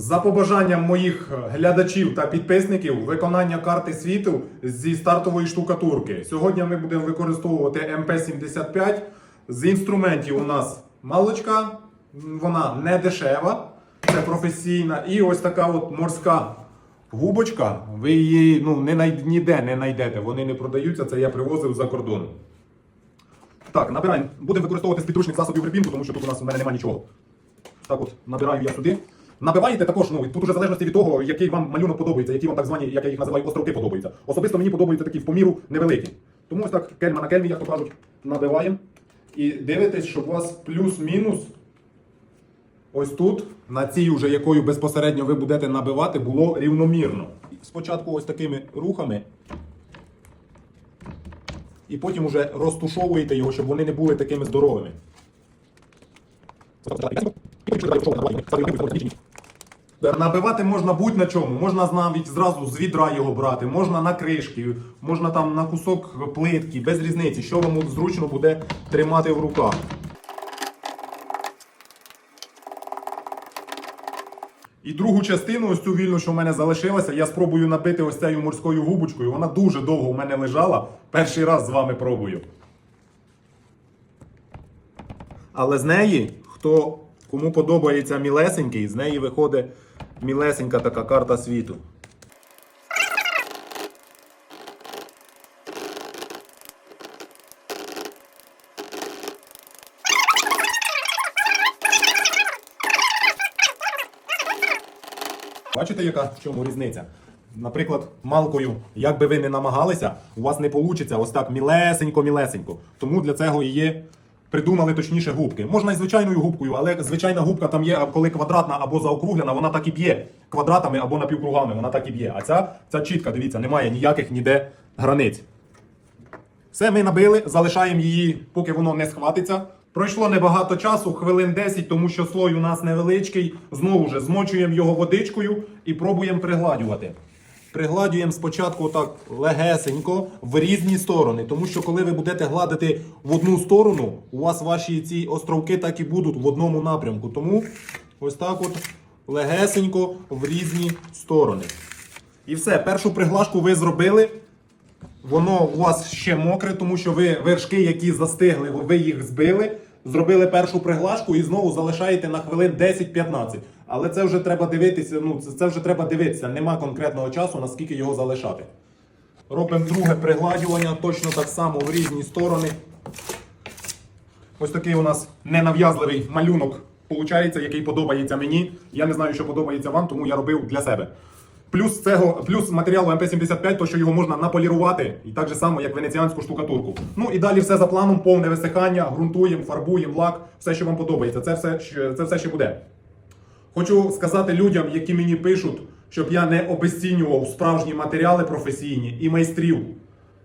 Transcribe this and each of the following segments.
За побажанням моїх глядачів та підписників виконання карти світу зі стартової штукатурки. Сьогодні ми будемо використовувати МП-75. З інструментів у нас малочка, вона не дешева, це професійна. І ось така от морська губочка. Ви її ну, не най... ніде не знайдете. Вони не продаються, це я привозив за кордон. Так, набираємо. Будемо використовувати з підручних засобів грибінку, тому що тут у нас у мене немає нічого. Так от, набираю я сюди. Набиваєте також, ну тут уже в залежності від того, який вам малюнок подобається, які вам так звані, як я їх називаю, островки подобаються. Особисто мені подобаються такі в поміру невеликі. Тому ось так кельма на кельмі, як то кажуть, набиваємо. І дивитесь, щоб у вас плюс-мінус ось тут, на цій уже якою безпосередньо ви будете набивати, було рівномірно. Спочатку ось такими рухами. І потім уже розтушовуєте його, щоб вони не були такими здоровими. Набивати можна будь на чому. Можна навіть зразу з відра його брати, можна на кришки, можна там на кусок плитки, без різниці, що вам зручно буде тримати в руках. І другу частину, ось цю вільну, що в мене залишилася, я спробую набити ось цією морською губочкою. Вона дуже довго в мене лежала. Перший раз з вами пробую. Але з неї, хто кому подобається мілесенький, з неї виходить мілесенька така карта світу. Бачите, яка в чому різниця? Наприклад, малкою, як би ви не намагалися, у вас не вийде ось так мілесенько-мілесенько. Тому для цього і є. Придумали точніше губки. Можна і звичайною губкою, але звичайна губка там є, коли квадратна або заокруглена, вона так і б'є. Квадратами або напівкругами, вона так і б'є. А ця, ця чітка, дивіться, немає ніяких ніде границь. Все, ми набили, залишаємо її, поки воно не схватиться. Пройшло небагато часу, хвилин 10, тому що слой у нас невеличкий. Знову ж змочуємо його водичкою і пробуємо пригладювати. Пригладюємо спочатку так легесенько в різні сторони, тому що коли ви будете гладити в одну сторону, у вас ваші ці островки так і будуть в одному напрямку. Тому ось так от легесенько в різні сторони. І все, першу приглажку ви зробили. Воно у вас ще мокре, тому що ви вершки, які застигли, ви їх збили, зробили першу приглажку і знову залишаєте на хвилин 10-15. Але це вже треба дивитися. Ну це, це вже треба дивитися. Нема конкретного часу, наскільки його залишати. Робимо друге пригладювання, точно так само в різні сторони. Ось такий у нас ненав'язливий малюнок виходить, який подобається мені. Я не знаю, що подобається вам, тому я робив для себе. Плюс цього, плюс матеріалу МП-75, то що його можна наполірувати, і так же само, як венеціанську штукатурку. Ну і далі все за планом, повне висихання, ґрунтуємо, фарбуємо, лак, все, що вам подобається. Це все, це все ще буде. Хочу сказати людям, які мені пишуть, щоб я не обесцінював справжні матеріали професійні і майстрів.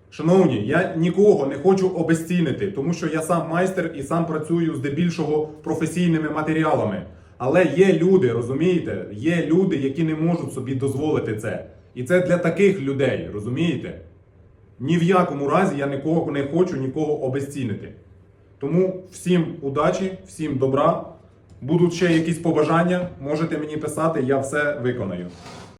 Шановні, я нікого не хочу обесцінити, тому що я сам майстер і сам працюю здебільшого професійними матеріалами. Але є люди, розумієте? Є люди, які не можуть собі дозволити це. І це для таких людей, розумієте? Ні в якому разі я нікого не хочу нікого обесцінити. Тому всім удачі, всім добра. Будуть ще якісь побажання, можете мені писати, я все виконаю.